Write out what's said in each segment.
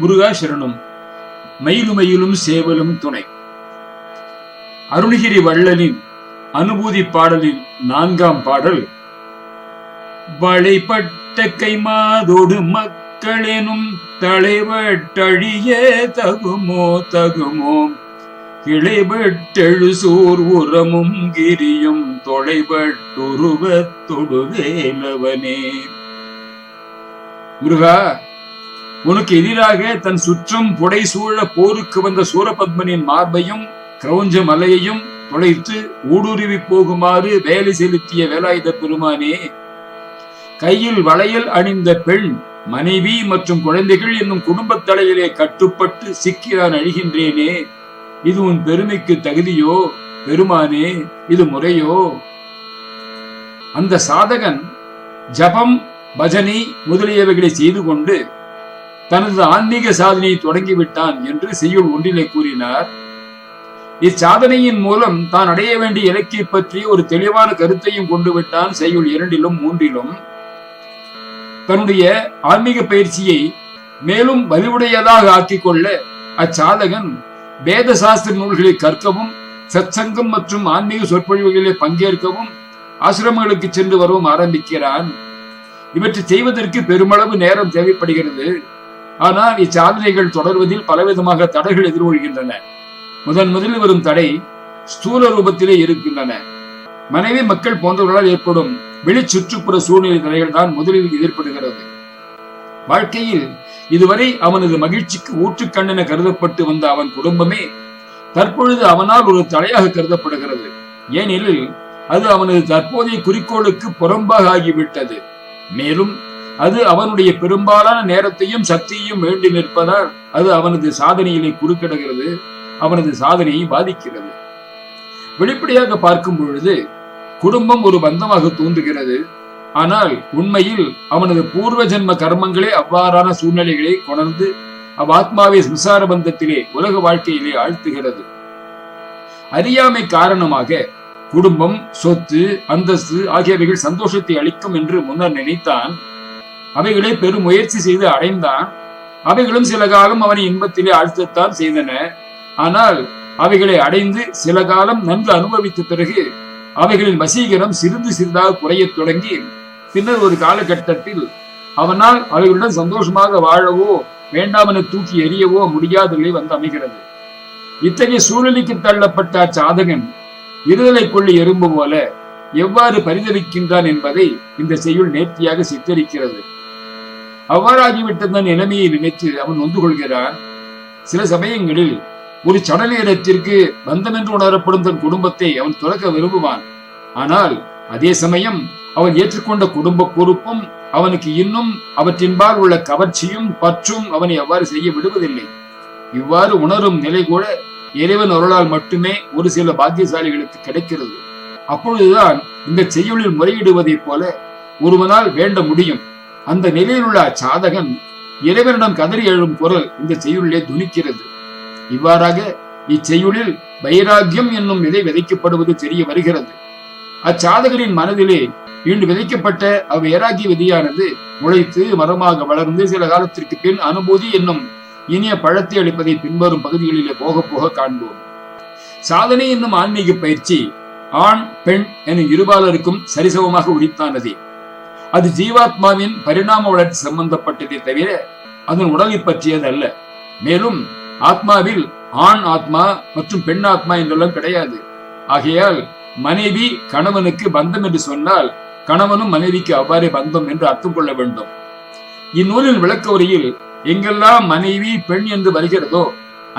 முருகா சரணம். மயிலுமயிலும் சேவலும் துணை. அருணகிரி வள்ளலின் அனுபூதி பாடலின் நான்காம் பாடல் வளைப்பட்ட கைமாதோடு மக்களெனும் தலைவட்டழிய தகுமோ தகுமோ. கிளைபட்டெழு சூர் உரமும் கிரியும் தொலைபட்டுருவத் தொடுவேலவனே முருகா உனக்கு எதிராக தன் சுற்றம் புடை சூழ போருக்கு வந்த சூரபத்மனின் மார்பையும் கிரௌஞ்ச மலையையும் தொலைத்து ஊடுருவி போகுமாறு வேலை செலுத்திய வேலாயுத பெருமானே கையில் வளையல் அணிந்த பெண் மனைவி மற்றும் குழந்தைகள் என்னும் குடும்பத் தலையிலே கட்டுப்பட்டு சிக்கி நான் அழிகின்றேனே. இது உன் பெருமைக்கு தகுதியோ? பெருமானே இது முறையோ? அந்த சாதகன் ஜபம் பஜனை முதலியவைகளை செய்து கொண்டு தனது ஆன்மீக சாதனையை தொடங்கிவிட்டான் என்று செய்யுள் ஒன்றிலே கூறினார். இச்சாதனையின் மூலம் தான் அடைய வேண்டிய இலக்கை பற்றி ஒரு தெளிவான கருத்தையும் கொண்டு விட்டான் செய்யுள் இரண்டிலும் மூன்றிலும். தன்னுடைய ஆன்மீக பயிற்சியை மேலும் வலிவுடையதாக ஆக்கிக் கொள்ள அச்சாதகன் வேத சாஸ்திர நூல்களை கற்கவும் சத்சங்கம் மற்றும் ஆன்மீக சொற்பொழிவுகளிலே பங்கேற்கவும் ஆசிரமங்களுக்கு சென்று வரவும் ஆரம்பிக்கிறான். இவற்றை செய்வதற்கு பெருமளவு நேரம் தேவைப்படுகிறது. ஆனால் இச்சாதனைகள் தொடர்வதில் பலவிதமாக தடைகள் எதிர்கொள்கின்றன. முதன் முதலில் வரும் தடை ஸ்தூல ரூபத்திலே இருக்கின்றன. மனைவி மக்கள் போன்றவர்களால் ஏற்படும் வெளி சுற்றுப்புற சூழ்நிலை தடைகள் தான் முதலில் ஏற்படுகிறது வாழ்க்கையில் இதுவரை அவனது மகிழ்ச்சிக்கு ஊற்றுக்கண்ணென கருதப்பட்டு வந்த அவன் குடும்பமே தற்பொழுது அவனால் ஒரு தடையாக கருதப்படுகிறது. ஏனெனில் அது அவனது தற்போதைய குறிக்கோளுக்கு புறம்பாக ஆகிவிட்டது. மேலும் அது அவனுடைய பெரும்பாலான நேரத்தையும் சக்தியையும் வேண்டி நிற்பதால் அது அவனது சாதனையிலே குறுக்கிடுகிறது அவனது சாதனையை பாதிக்கிறது. வெளிப்படையாக பார்க்கும் பொழுது குடும்பம் ஒரு பந்தமாக தோன்றுகிறது. ஆனால் உண்மையில் அவனது பூர்வ ஜென்ம கர்மங்களே அவ்வாறான சூழ்நிலைகளை கொணர்ந்து அவ்வாத்மாவை சம்சார பந்தத்திலே உலக வாழ்க்கையிலே ஆழ்த்துகிறது. அறியாமை காரணமாக குடும்பம் சொத்து அந்தஸ்து ஆகியவைகள் சந்தோஷத்தை அளிக்கும் என்று முன்னர் நினைத்தான் அவைகளை பெரும் முயற்சி செய்து அடைந்தான். அவைகளும் சில காலம் அவனை இன்பத்திலே ஆழ்த்தத்தான் செய்தன. ஆனால் அவைகளை அடைந்து சில காலம் நன்கு அனுபவித்த பிறகு அவைகளின் வசீகரம் சிறிது சிறிதாக குறையத் தொடங்கி பின்னர் ஒரு காலகட்டத்தில் அவனால் அவைகளுடன் சந்தோஷமாக வாழவோ வேண்டாமனை தூக்கி எறியவோ முடியாத நிலை வந்து அமைகிறது. இத்தகைய சூழலுக்கு தள்ளப்பட்ட அச்சாதகன் இருதலை கொள்ளி எறும்பு போல எவ்வாறு பரிதவிக்கின்றான் என்பதை இந்த செய்யுள் நேர்த்தியாக சித்தரிக்கிறது. அவ்வாறாகிவிட்ட தன் நிலைமையை நினைத்து அவன் நொந்து கொள்கிறான் சில சமயங்களில் ஒரு சடல இடத்திற்கு பந்தம் என்று உணரப்படும் தன் குடும்பத்தை அவன் துறக்க விரும்புவான். ஆனால் அதே சமயம் அவன் ஏற்றுக்கொண்ட குடும்ப பொறுப்பும் அவனுக்கு இன்னும் அவற்றின்பால் உள்ள கவர்ச்சியும் பற்றும் அவனை அவ்வாறு செய்ய விடுவதில்லை. இவ்வாறு உணரும் நிலை கூட இறைவன் அருளால் மட்டுமே ஒரு சில பாக்கியசாலிகளுக்கு கிடைக்கிறது. அப்பொழுதுதான் இந்த செய்யுளில் முறையிடுவதைப் போல ஒருவனால் வேண்ட முடியும். அந்த நிலையில் உள்ள அச்சாதகன் இறைவனிடம் கதறி எழும் குரல் இந்த செய்யுளிலே துணிக்கிறது. இவ்வாறாக இச்செய்யுளில் வைராக்கியம் என்னும் விதை விதைக்கப்படுவது தெரிய வருகிறது. அச்சாதகரின் மனதிலே இன்று விதைக்கப்பட்ட அவ்வைராகிய விதியானது முளைத்து மரமாக வளர்ந்து சில காலத்திற்கு பின் அனுபூதி என்னும் இனிய பழத்தை அளிப்பதை பின்வரும் பகுதிகளிலே போக போக காண்போம். சாதனை என்னும் ஆன்மீக பயிற்சி ஆண் பெண் என இருபாலருக்கும் சரிசமமாக உரித்தானதே. அது ஜீவாத்மாவின் பரிணாம வளர்ச்சி சம்பந்தப்பட்டதே தவிர அதன் உடலை பற்றியது அல்ல. மேலும் ஆத்மாவில் ஆண் ஆத்மா மற்றும் பெண் ஆத்மா என்றெல்லாம் கிடையாது. ஆகையால் மனைவி கணவனுக்கு பந்தம் என்று சொன்னால் கணவனும் மனைவிக்கு அவ்வாறே பந்தம் என்று அர்த்தம் கொள்ள வேண்டும். இந்நூலின் விளக்க உரையில் எங்கெல்லாம் மனைவி பெண் என்று வருகிறதோ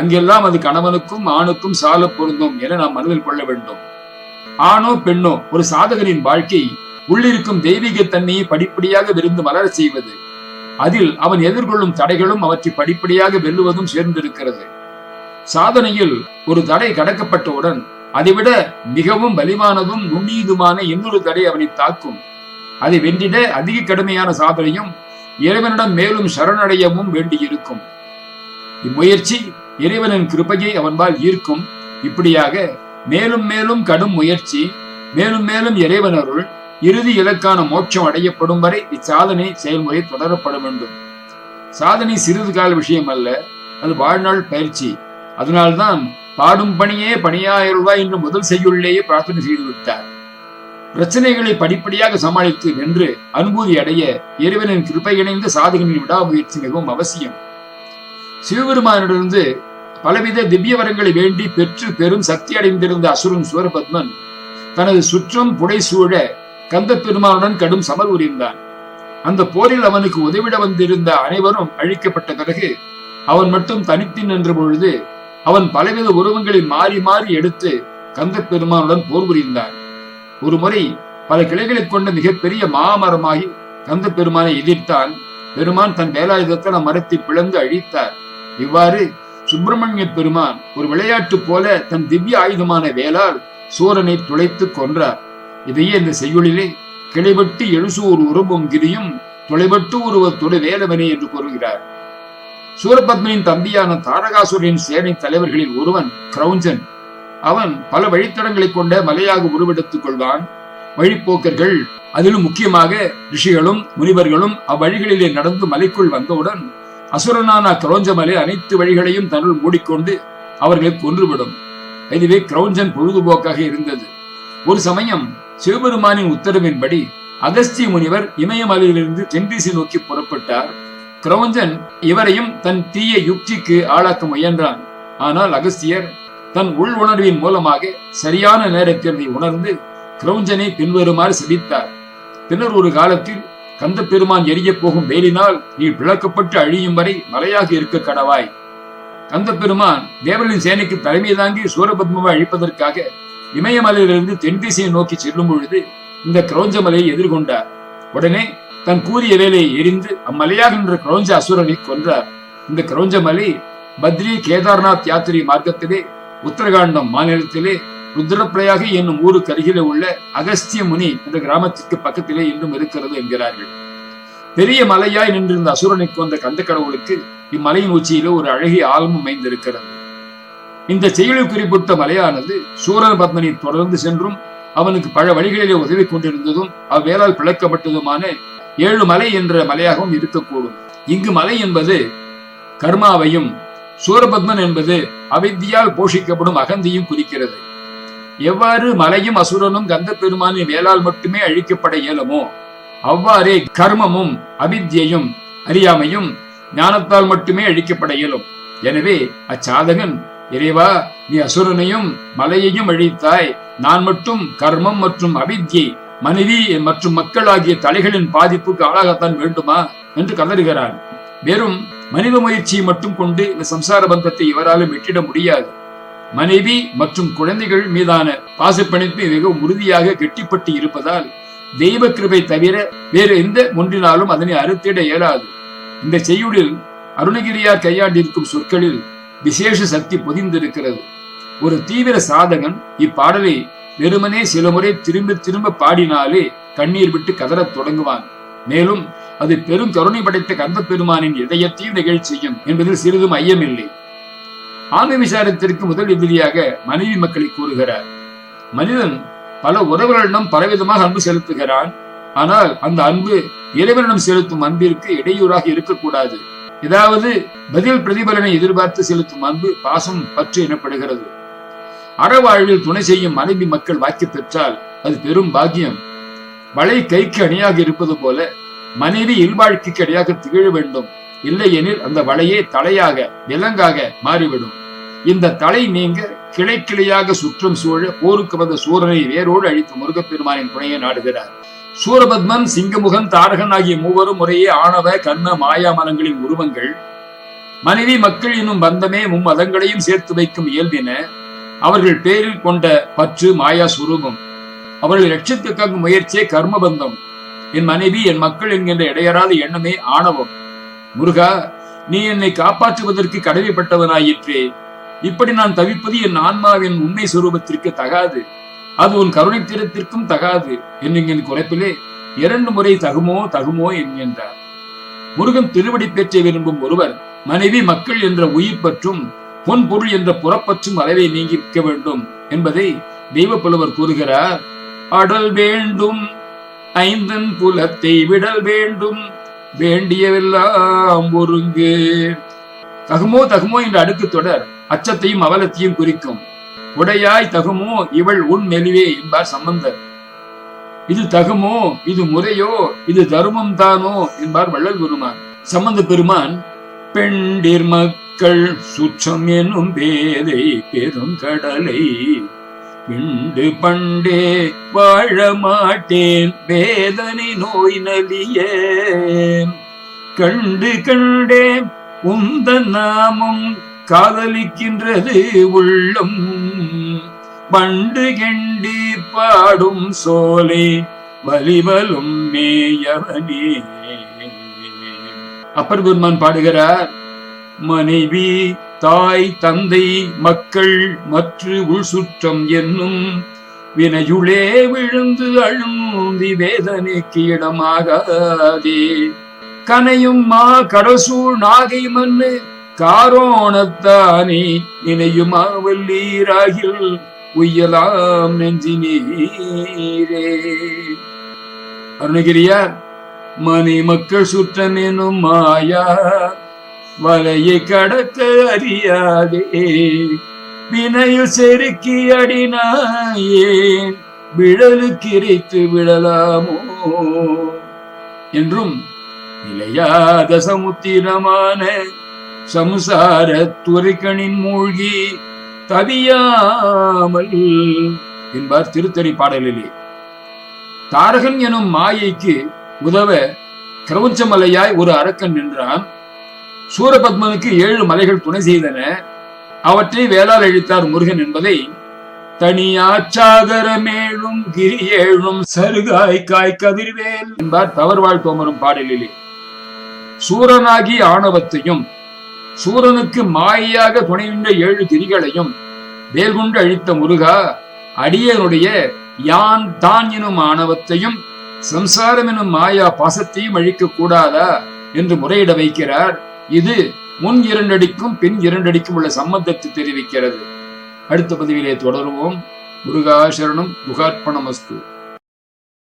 அங்கெல்லாம் அது கணவனுக்கும் ஆணுக்கும் சால பொருந்தும் என நாம் மனதில் கொள்ள வேண்டும். ஆணோ பெண்ணோ ஒரு சாதகரின் வாழ்க்கை உள்ளிருக்கும் தெய்வீக தன்மையை படிப்படியாக விருந்து மலர செய்வது. அதில் அவன் எதிர்கொள்ளும் தடைகளும் அவற்றை படிப்படியாக வெல்லுவதும் சேர்ந்திருக்கிறது. சாதனையில் ஒரு தடை கடக்கப்பட்டவுடன் அதைவிட மிகவும் வலிவானதும் நுண்ணியதுமான இன்னொரு தடை அவனை தாக்கும். அதை வென்றிட அதிக கடுமையான சாதனையும் இறைவனிடம் மேலும் சரணடையவும் வேண்டியிருக்கும். இம்முயற்சி இறைவனின் கிருபையை அவன்பால் ஈர்க்கும். இப்படியாக மேலும் மேலும் கடும் முயற்சி மேலும் மேலும் இறைவனருள் இறுதி இலக்கான மோட்சம் அடையப்படும் வரை இச்சாதனை செயல்முறை தொடரப்பட வேண்டும் சாதனை சிறிது கால விஷயம் அல்ல அது வாழ்நாள் பயிற்சி. அதனால்தான் பாடும் பணியே பணியாயிருவா என்று முதல் செய்யுள்ளேயே பிரார்த்தனை செய்து விட்டார். பிரச்சனைகளை படிப்படியாக சமாளித்து வென்று அனுபூதி அடைய இறைவனின் கிருப்பை இணைந்த சாதகனின் விடாமுயற்சி மிகவும் அவசியம். சிவபெருமானிடமிருந்து பலவித திவ்ய வரங்களை வேண்டி பெற்று பெரும் சக்தி அடைந்திருந்த அசுரன் சுவரபத்மன் தனது சுற்றம் புடைசூழ கந்த பெருமானுடன் கடும் சமர் புரிந்தான் அந்த போரில் அவனுக்கு உதவிட வந்திருந்த அனைவரும் அழிக்கப்பட்ட பிறகு அவன் மட்டும் தனித்து நின்ற பொழுது அவன் பலவித உருவங்களை மாறி மாறி எடுத்து கந்த பெருமானுடன் போர் புரிந்தான். ஒரு முறை பல கிளைகளைக் கொண்ட மிகப்பெரிய மாமரமாகி கந்த பெருமானை எதிர்த்தான். பெருமான் தன் வேலாயுதத்தால் அம்மரத்தை பிளந்து அழித்தார். இவ்வாறு சுப்பிரமணிய பெருமான் ஒரு விளையாட்டு போல தன் திவ்ய ஆயுதமான வேலால் சூரனை துளைத்து கொன்றார். இதையே இந்த செய்யுளிலே கிளைபட்டு எழுசூர் உருவும் கிரியும் தொலைபட்டு உருவத்தோடு வேலவனே என்று கூறுகிறார். சூரபத்மனின் தம்பியான தாரகாசுரின் சேனை தலைவர்களில் ஒருவன் கிரௌஞ்சன். அவன் பல வழித்தடங்களை கொண்ட மலையாக உருவெடுத்துக் கொள்வான். வழிப்போக்கர்கள் அதிலும் முக்கியமாக ரிஷிகளும் முனிவர்களும் அவ்வழிகளிலே நடந்து மலைக்குள் வந்தவுடன் அசுரனான கிரௌஞ்சமலை அனைத்து வழிகளையும் தன்னுள் மூடிக்கொண்டு அவர்களை கொன்றுவிடும். இதுவே கிரௌஞ்சன் பொழுதுபோக்காக இருந்தது. ஒரு சமயம் சிவபெருமானின் உத்தரவின்படி அகஸ்திய முனிவர் இமயமலையிலிருந்து தென்திசை நோக்கி புறப்பட்டார். கிரௌஞ்சன் இவரையும் தன் தீய யுக்திக்கு ஆளாக்க முயன்றான். ஆனால் அகஸ்தியர் தன் உள் உணர்வின் மூலமாக சரியான நேரத்தில் உணர்ந்து கிரௌஞ்சனை பின்வருமாறு சிரித்தார் பின்னர் ஒரு காலத்தில் கந்த பெருமான் எரிய போகும் வேலினால் நீ விளக்கப்பட்டு அழியும் வரை மலையாக இருக்க கடவாய் கந்த பெருமான் தேவரின் சேனைக்கு தலைமை தாங்கி சூரபத்மாவை அழிப்பதற்காக இமயமலையிலிருந்து தென் திசையை நோக்கி செல்லும் பொழுது இந்த கிரௌஞ்ச மலையை எதிர்கொண்டார். உடனே தன் கூறிய வேலையை எரிந்து அம்மலையாக நின்ற கிரௌஞ்ச அசுரனை கொன்றார். இந்த கிரௌஞ்ச மலை பத்ரி கேதார்நாத் யாத்திரை மார்க்கத்திலே உத்தரகாண்டம் மாநிலத்திலே ருத்ரப்பிரயாகி என்னும் ஊருக்கு அருகிலே உள்ள அகஸ்திய முனி என்ற கிராமத்திற்கு பக்கத்திலே இன்றும் இருக்கிறது என்கிறார்கள். பெரிய மலையாய் நின்றிருந்த அசுரனுக்கு வந்த கந்த கடவுளுக்கு இம்மலையின் உச்சியில ஒரு அழகிய ஆலமும் அமைந்திருக்கிறது. இந்த செயலில் குறிப்பிட்ட மலையானது சூரன் பத்மனை தொடர்ந்து சென்றும் அவனுக்கு பல வழிகளிலே உதவி கொண்டிருந்ததும் அவ்வேளால் பிளக்கப்பட்டதுமான ஏழு மலை என்ற மலையாகவும் இருக்கக்கூடும். இங்கு மலை என்பது கர்மாவையும் சூரபத்மன் என்பது அவித்தியால் போஷிக்கப்படும் அகந்தியும் குறிக்கிறது. எவ்வாறு மலையும் அசுரனும் கந்த பெருமானின் வேளால் மட்டுமே அழிக்கப்பட இயலுமோ அவ்வாறே கர்மமும் அவித்யையும் அறியாமையும் ஞானத்தால் மட்டுமே அழிக்கப்பட இயலும். எனவே அச்சாதகன் இறைவா நீ அசுரனையும் மலையையும் அழித்தாய். நான் மட்டும் கர்மம் மற்றும் அவித்யை மனைவி மற்றும் மக்கள் ஆகிய தலைகளின் பாதிப்புக்கு ஆளாகத்தான் வேண்டுமா? என்று கதறுகிறார் வெறும் மனித முயற்சியை மட்டும் கொண்டு இந்த சம்சார பந்தத்தை இவராலும் விட்டிட முடியாது. மனைவி மற்றும் குழந்தைகள் மீதான பாசுப்பணிப்பு மிகவும் உறுதியாக கெட்டிப்பட்டு இருப்பதால் தெய்வ கிருபை தவிர வேறு எந்த ஒன்றினாலும் அதனை அறுத்திட இயலாது. இந்த செய்யுளில் அருணகிரியார் கையாண்டிருக்கும் சொற்களில் விசேஷ சக்தி பொதிந்திருக்கிறது. ஒரு தீவிர சாதகன் இப்பாடலை வெறுமனே சில முறை திரும்ப திரும்ப பாடினாலே கண்ணீர் விட்டு கதறத் தொடங்குவான். மேலும் அது பெரும் கருணை படைத்த கந்த பெருமானின் இதயத்தையும் நிகழ்ச்சி என்பதில் சிறிதும் ஐயமில்லை. ஆன்ம விசாரத்திற்கு முதல் எதிரியாக மனைவி மக்களை கூறுகிறார். மனிதன் பல உறவுகளிடம் பலவிதமாக அன்பு செலுத்துகிறான். ஆனால் அந்த அன்பு இறைவனிடம் செலுத்தும் அன்பிற்கு இடையூறாக இருக்கக்கூடாது. ஏதாவது பதில் பிரதிபலனை எதிர்பார்த்து செலுத்தும் அன்பு பாசம் பற்று எனப்படுகிறது. அறவாழ்வில் துணை செய்யும் மனைவி மக்கள் வாக்கி பெற்றால் அது பெரும் பாக்கியம். வளை கைக்கு அணியாக இருப்பது போல மனைவி இல்வாழ்க்கைக்கு அடியாக திகழ வேண்டும். இல்லையெனில் அந்த வலையே தலையாக விலங்காக மாறிவிடும். இந்த தலை நீங்க கிளை கிளையாக சுற்றம் சூழ போருக்கு வந்த சூரனை வேரோடு அழித்து முருகப்பெருமானின் துணையை நாடுகிறார். சூரபத்மன் சிங்கமுகன் தாரகன் ஆகிய மூவரும் முறையே ஆணவ கண்ண மாயா மலங்களின் உருவங்கள். மனைவி மக்கள் என்னும் பந்தமே மும்மதங்களையும் சேர்த்து வைக்கும் இயல்பின அவர்கள் பேரில் கொண்ட பற்று மாயா சுரூபம். அவர்கள் லட்சத்துக்காக முயற்சியே கர்மபந்தம். என் மனைவி என் மக்கள் என்கின்ற இடையறாத எண்ணமே ஆணவம். முருகா நீ என்னை காப்பாற்றுவதற்கு கடமைப்பட்டவனாயிற்றே. இப்படி நான் தவிப்பது என் ஆன்மாவின் உண்மை சுரூபத்திற்கு தகாது. அது உன் கருணை திறத்திற்கும் தகாது என்னுங்கிற குறைப்பிலே இரண்டு முறை தகுமோ தகுமோ என்கின்றார். முருகன் திருவடி பெற்றை விரும்பும் ஒருவர் மனைவி மக்கள் என்ற உயிர் பற்றும் பொன் பொருள் என்ற புறப்பற்றும் அளவை நீங்கிக்க வேண்டும் என்பதை தெய்வ புலவர் கூறுகிறார். அடல் வேண்டும் ஐந்தன் புலத்தை விடல் வேண்டும் வேண்டியவெல்லாம் ஒருங்கு. தகுமோ தகுமோ என்ற அடுக்கு தொடர் அச்சத்தையும் அவலத்தையும் குறிக்கும். உடையாய் தகுமோ இவள் உன் மெலிவே என்பார் சம்பந்தர். இது தகுமோ இது முறையோ இது தருமம் தானோ என்பார் வள்ளல் பெருமான் சம்பந்த பெருமான் பெண்டிர் மக்கள் சுற்றம் எனும் பேதை பெருங்கடலை பிண்டு பண்டே வாழ மாட்டேன் வேதனை நோய் நலிய கண்டு கண்டே உந்த நாமம் காதலிக்கின்றது உள்ளம். பண்டு கெண்டி பாடும் சோலை வலிவலும் மேயவனே. அப்பர் பெருமான் பாடுகிறார் மனைவி தாய் தந்தை மக்கள் மற்ற உள் சுற்றம் என்னும் வினையுளே விழுந்து அழுந்தி வேதனைக்கு இடமாகாதே கனையும் மா கடசூழ் நாகை மண்ணு காரோணத்தானே நினையுமா வல்லீராகில் உய்யலாம் நெஞ்சினீரே. அருணகிரியார் மணி மக்கள் சுற்றம் எனும் மாயா வலையை கடக்க அறியாதே. வினையில் செருக்கி அடினாயே விழலுக்கு இறைத்து விழலாமோ? என்றும் நிலையாத சமுத்திரமான சம்சார துரைக்கணின் மூழ்கி தவியாமல் என்பார் திருத்தறி பாடலிலே. தாரகன் எனும் மாயைக்கு உதவ கிரவுஞ்சமலையாய் ஒரு அரக்கன் நின்றான். சூரபத்மனுக்கு ஏழு மலைகள் துணை செய்தன. அவற்றை வேளால் அழித்தார் முருகன் என்பதை தனியாச்சாகர மேலும் கிரி ஏழும் சருகாய் காய் கதிர்வேல் என்பார் தவறுவாழ் தோமரும் பாடலிலே. சூரனாகி ஆணவத்தையும் சூரனுக்கு மாயாக துணை நின்ற ஏழு திரிகளையும் வேல்கொண்டு அழித்த முருகா அடியனுடைய யான் தான் எனும் ஆணவத்தையும் சம்சாரம் எனும் மாயா பாசத்தையும் அழிக்க கூடாதா என்று முறையிட வைக்கிறார். இது முன் இரண்டடிக்கும் பின் இரண்டடிக்கும் உள்ள சம்பந்தத்தை தெரிவிக்கிறது. அடுத்த பதிவிலே தொடருவோம். முருகாசரணம் முகார்ப்பணமஸ்து.